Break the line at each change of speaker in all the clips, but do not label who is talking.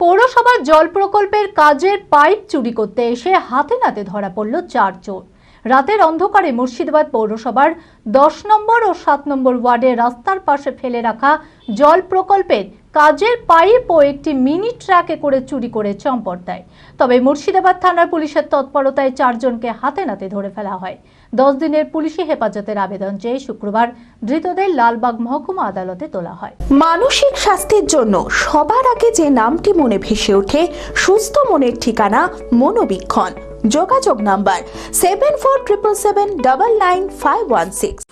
পৌরসভার জল প্রকল্পের কাজের পাইপ চুরি করতে এসে হাতে নাতে ধরা পড়ল চার চোর। রাতের অন্ধকারে মুর্শিদাবাদ পৌরসভার দশ নম্বর ও সাত নম্বর ওয়ার্ডে রাস্তার পাশে ফেলে রাখা জল প্রকল্পের কাজের পাইপ ও একটি মিনি ট্রাকে করে চুরি করে চম্পট দেয় তবে মুর্শিদাবাদ থানার পুলিশের তৎপরতায় চারজনকে হাতে নাতে ধরে ফেলা হয়। দশ দিনের পুলিশি হেফাজতের আবেদন চেয়ে শুক্রবার ধৃতদের লালবাগ মহকুমা আদালতে তোলা হয়।
মানসিক স্বাস্থ্যের জন্য সবার আগে যে নামটি মনে ভেসে ওঠে, সুস্থ মনের ঠিকানা মনোবীক্ষণ। যোগাযোগ number seven four triple seven double nine five one six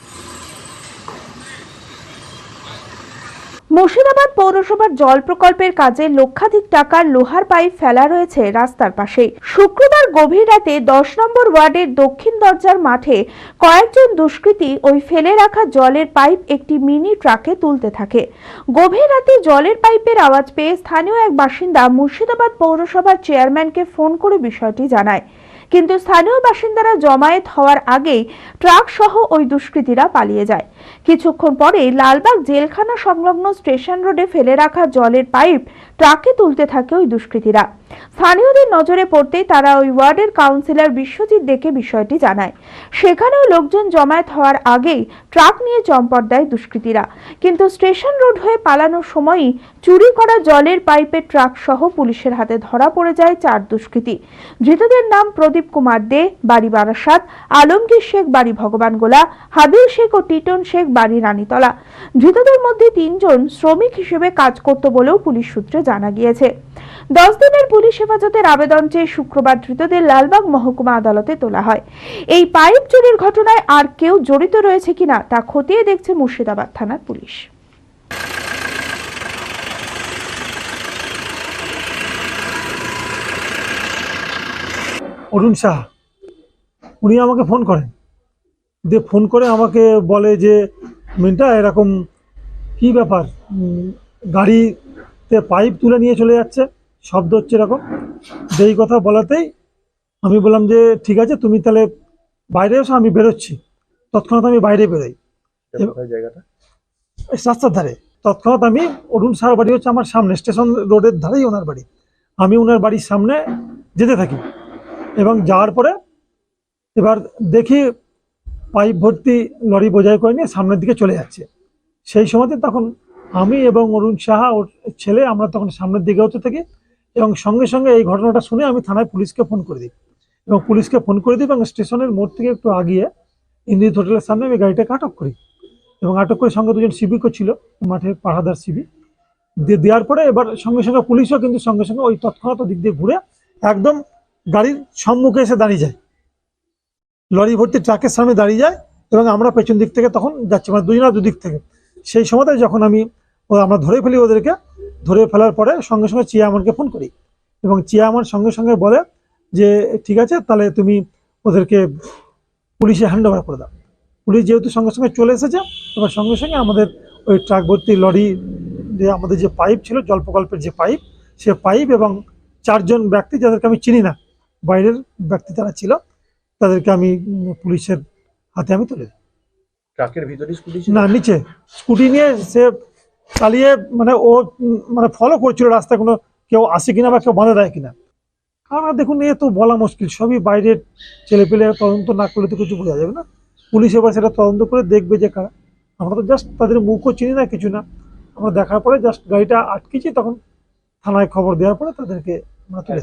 Murshidabad পৌরসভার জল প্রকল্পের কাজে লক্ষাধিক টাকার লোহার পাইপ ফেলা রয়েছে রাস্তার পাশে। শুক্রবার গভীর রাতে দশ নম্বর ওয়ার্ডের দক্ষিণ দরজার মাঠে কয়েকজন দুষ্কৃতী ওই ফেলে রাখা জলের পাইপ একটি মিনি ট্রাকে তুলতে থাকে। গভীর রাতে জলের পাইপের আওয়াজ পেয়ে স্থানীয় এক বাসিন্দা মুর্শিদাবাদ পৌরসভার চেয়ারম্যানকে ফোন করে বিষয়টি জানায়। কিন্তু স্থানীয় বাসিন্দারা জমায়েত হওয়ার আগেই ট্রাক সহ ওই দুষ্কৃতীরা পালিয়ে যায়। কিছুক্ষণ পরে লালবাগ জেলখানা সংলগ্ন স্টেশন রোডে ফেলে রাখা জলের পাইপ ট্রাকে তুলতে থাকে ওই দুষ্কৃতীরা। স্থানীয়দের নজরে পড়তেই তারা ওই ওয়ার্ডের কাউন্সিলর বিশ্বজিৎ দেখে বিষয়টি জানায়। সেখানেও লোকজন জমায়েত হওয়ার আগেই ট্রাক নিয়ে চম্পট দেয় দুষ্কৃতীরা। কিন্তু স্টেশন রোড হয়ে পালানোর সময়ই চুরি করা জলের পাইপের ট্রাক সহ পুলিশের হাতে ধরা পড়ে যায় চার দুষ্কৃতী। ধৃতদের নাম প্রদীপ কুমার দে, বাড়ি বারাসাত, আলমগীর শেখ, বাড়ি ভগবানগোলা হাবিল শেখ ও টিটন শেখ, বাড়ি রানীতলা। ধৃতদের মধ্যে তিনজন শ্রমিক হিসেবে কাজ করত বলেও পুলিশ সূত্রে জানা গিয়েছে। দশ দিনের পুলিশ হেফাজতের আবেদন চেয়ে শুক্রবার ধৃতদের লালবাগ মহকুমা আদালতে তোলা হয়। এই পাইপ চুরির ঘটনায় আর কেউ জড়িত রয়েছে কিনা তা খতিয়ে দেখছে মুর্শিদাবাদ থানার পুলিশ।
অরুণ শাহ উনি আমাকে ফোন করেন। দিয়ে ফোন করে আমাকে বলে যে মিন্টা এরকম কি ব্যাপার? গাড়িতে পাইপ তুলে নিয়ে চলে যাচ্ছে শব্দ হচ্ছে এরকম। যেই কথা বলাতেই আমি বললাম যে ঠিক আছে তুমি তাহলে বাইরে এসো আমি বেরোচ্ছি। তৎক্ষণাৎ আমি বাইরে বেরোই।
জায়গাটা?
এই রাস্তার ধারে। তৎক্ষণাৎ আমি অরুণ শাহর বাড়ি হচ্ছে আমার সামনে স্টেশন রোডের ধারেই ওনার বাড়ি। আমি ওনার বাড়ির সামনে যেতে থাকি। এবং যাওয়ার পরে এবার দেখি পাইপ ভর্তি লরি বোঝাই করে নিয়ে সামনের দিকে চলে যাচ্ছে। সেই সময়তে তখন আমি এবং অরুণ সাহা, ওর ছেলে, আমরা তখন সামনের দিকে হতে থাকি এবং সঙ্গে সঙ্গে এই ঘটনাটা শুনে আমি থানায় পুলিশকে ফোন করে দিই এবং পুলিশকে ফোন করে দিই এবং স্টেশনের মোড় থেকে একটু আগিয়ে ইন্দ্রিত হোটেলের সামনে আমি গাড়িটাকে আটক করি এবং আটক করে সঙ্গে দুজন সিভিকও ছিল, মাঠের পাহাদার দিয়ে দেওয়ার পরে এবার সঙ্গে সঙ্গে পুলিশও কিন্তু সঙ্গে সঙ্গে ওই তৎক্ষণাৎ দিক দিয়ে ঘুরে একদম গাড়ির সম্মুখে এসে দাঁড়িয়ে যায়। লরি ভর্তি ট্রাকের সামনে দাঁড়িয়ে যায় এবং আমরা পেছন দিক থেকে তখন যাচ্ছি মানে দুজনা দুদিক থেকে। সেই সময়তে যখন আমি আমরা ধরে ফেলি ওদেরকে, ধরে ফেলার পরে সঙ্গে সঙ্গে চিয়া চিয়ামনকে ফোন করি এবং চিয়া চিয়ামন সঙ্গে সঙ্গে বলে যে, ঠিক আছে, তাহলে তুমি ওদেরকে পুলিশে হ্যান্ড ওভার করে দাও। পুলিশ যেহেতু সঙ্গে সঙ্গে চলে এসেছে, এবার সঙ্গে সঙ্গে আমাদের ওই ট্রাক ভর্তি লরি যে আমাদের যে পাইপ ছিল জল প্রকল্পের যে পাইপ, সে পাইপ এবং চারজন ব্যক্তি যাদেরকে আমি চিনি না বাইরের ব্যক্তি তারা ছিল তাদেরকে আমি পুলিশের হাতে আমি তুলে দিই।
ট্রাকের ভিতরে স্কুটি
না নিচে। স্কুটি নিয়ে সে চালিয়ে মানে ও মানে ফলো করছিল রাস্তায় কোনো কেউ আসে কিনা বা কেউ বাঁধা দেয় কিনা। কারণ দেখুন এ তো বলা মুশকিল। সবই বাইরের ছেলে পেলে তদন্ত না করলে তো কিছু বোঝা যাবে না। পুলিশ এবার সেটা তদন্ত করে দেখবে যে কারা। আমরা তো জাস্ট তাদের মুখও চিনি না কিছু না। আমরা দেখার পরে জাস্ট গাড়িটা আটকেছি তখন থানায় খবর দেওয়ার পরে তাদেরকে আমরা তুলে।